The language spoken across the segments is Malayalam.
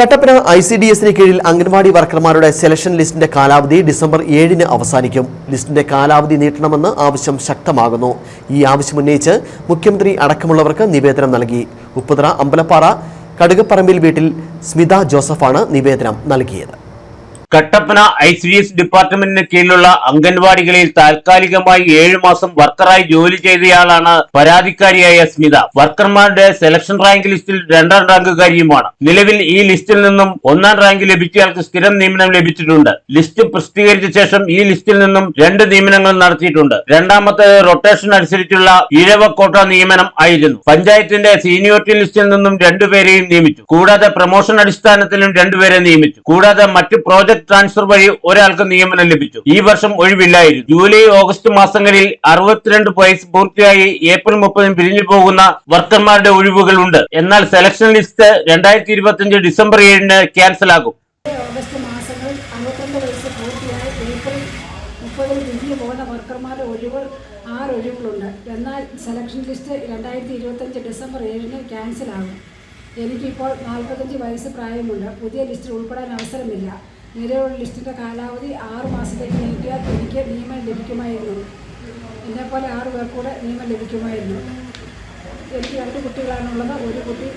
കട്ടപ്പന ഐ സി ഡി എസിന് കീഴിൽ അംഗൻവാടി വർക്കർമാരുടെ സെലക്ഷൻ ലിസ്റ്റിന്റെ കാലാവധി ഡിസംബർ ഏഴിന് അവസാനിക്കും. ലിസ്റ്റിന്റെ കാലാവധി നീട്ടണമെന്ന് ആവശ്യം ശക്തമാകുന്നു. ഈ ആവശ്യമുന്നയിച്ച് മുഖ്യമന്ത്രി അടക്കമുള്ളവർക്ക് നിവേദനം നൽകി. ഉപ്പുതറ അമ്പലപ്പാറ കടുകപ്പറമ്പിൽ വീട്ടിൽ സ്മിത ജോസഫാണ് നിവേദനം നൽകിയത്. കട്ടപ്പന ഐ സി എസ് ഡിപ്പാർട്ട്മെന്റിന് കീഴിലുള്ള അംഗൻവാടികളിൽ താൽക്കാലികമായി ഏഴു മാസം വർക്കറായി ജോലി ചെയ്തയാളാണ് പരാതിക്കാരിയായ സ്മിത. വർക്കർമാരുടെ സെലക്ഷൻ റാങ്ക് ലിസ്റ്റിൽ രണ്ടാം റാങ്കുകാരിയുമാണ്. നിലവിൽ ഈ ലിസ്റ്റിൽ നിന്നും ഒന്നാം റാങ്ക് ലഭിച്ചയാൾക്ക് സ്ഥിരം നിയമനം ലഭിച്ചിട്ടുണ്ട്. ലിസ്റ്റ് പ്രസിദ്ധീകരിച്ച ശേഷം ഈ ലിസ്റ്റിൽ നിന്നും രണ്ട് നിയമനങ്ങൾ നടത്തിയിട്ടുണ്ട്. രണ്ടാമത്തെ റൊട്ടേഷൻ അനുസരിച്ചുള്ള ഇഴവ കോട്ട നിയമനം ആയിരുന്നു. പഞ്ചായത്തിന്റെ സീനിയോറിറ്റി ലിസ്റ്റിൽ നിന്നും രണ്ടുപേരെയും നിയമിച്ചു. കൂടാതെ പ്രൊമോഷൻ അടിസ്ഥാനത്തിലും രണ്ടുപേരെ നിയമിച്ചു. കൂടാതെ മറ്റ് പ്രോജക്ട് ട്രാൻസ്ഫർ വഴി ഒരാൾക്ക് നിയമനം ലഭിച്ചു. ഈ വർഷം ഒഴിവില്ലായിരുന്നു. ജൂലൈ ഓഗസ്റ്റ് മാസങ്ങളിൽ അറുപത്തിരണ്ട് വയസ്സ് പൂർത്തിയായി ഏപ്രിൽ മുപ്പതിന് പിരിഞ്ഞു പോകുന്ന വർക്കർമാരുടെ ഒഴിവുകൾ ഉണ്ട്. എന്നാൽ സെലക്ഷൻ ലിസ്റ്റ് രണ്ടായിരത്തി ഇരുപത്തിയഞ്ച് ഡിസംബർ ഏഴിന് ക്യാൻസൽ ആകും. ആറ് ഒഴിവുകളുണ്ട്. എന്നാൽ സെലക്ഷൻ ലിസ്റ്റ് രണ്ടായിരത്തി ഇരുപത്തഞ്ച് ഡിസംബർ ഏഴിന് ക്യാൻസലാകും എനിക്കിപ്പോൾ നാൽപ്പത്തഞ്ച് വയസ്സ് പ്രായമുണ്ട്. പുതിയ ലിസ്റ്റിൽ ഉൾപ്പെടാൻ അവസരമില്ല. നിലവിലുള്ള ലിസ്റ്റിന്റെ കാലാവധി ആറ് മാസത്തേക്ക് നീട്ടിയാൽ എനിക്ക് നിയമം ലഭിക്കുമായിരുന്നു. എന്നെപ്പോലെ ആറ് പേർ കൂടെ നിയമം ലഭിക്കുമായിരുന്നു. എനിക്ക് രണ്ട് കുട്ടികളാണുള്ളത്. ഒരു കുട്ടി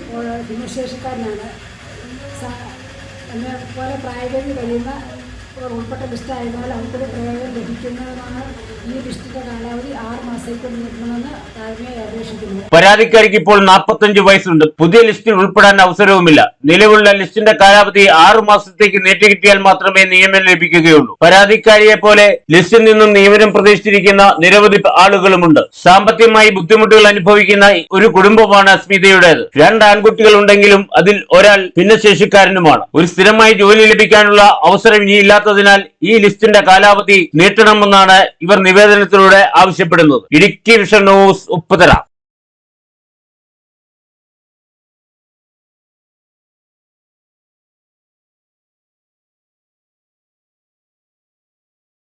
ഭിന്നശേഷിക്കാരനാണ്. എന്നെ പോലെ പ്രായപരിധി കഴിയുന്ന ഒരു ലിസ്റ്റ് ആയതിനാൽ അവർക്കൊരു പ്രയോജനം ലഭിക്കുന്നതാണ് ഈ ലിസ്റ്റിന്റെ കാലാവധി ആറ് മാസത്തേക്ക് നീട്ടണമെന്ന് താഴ്മയായി അപേക്ഷിക്കുന്നു. പരാതിക്കാരിക്ക് ഇപ്പോൾ നാൽപ്പത്തഞ്ച് വയസ്സുണ്ട്. പുതിയ ലിസ്റ്റിൽ ഉൾപ്പെടാൻ അവസരവുമില്ല. നിലവിലുള്ള ലിസ്റ്റിന്റെ കാലാവധി ആറു മാസത്തേക്ക് നീട്ടി കിട്ടിയാൽ മാത്രമേ നിയമനം ലഭിക്കുകയുള്ളൂ. പരാതിക്കാരിയെ പോലെ ലിസ്റ്റിൽ നിന്നും നിയമനം പ്രതീക്ഷിച്ചിരിക്കുന്ന നിരവധി ആളുകളുമുണ്ട്. സാമ്പത്തികമായി ബുദ്ധിമുട്ടുകൾ അനുഭവിക്കുന്ന ഒരു കുടുംബമാണ് അസ്മിതയുടേത്. രണ്ട് ആൺകുട്ടികൾ ഉണ്ടെങ്കിലും അതിൽ ഒരാൾ ഭിന്നശേഷിക്കാരനുമാണ്. ഒരു സ്ഥിരമായി ജോലി ലഭിക്കാനുള്ള അവസരം ഇനി ഇല്ലാത്തതിനാൽ ഈ ലിസ്റ്റിന്റെ കാലാവധി നീട്ടണമെന്നാണ് ഇവർ നിവേദനത്തിലൂടെ ആവശ്യപ്പെടുന്നത്. Idukki vision news Upputhara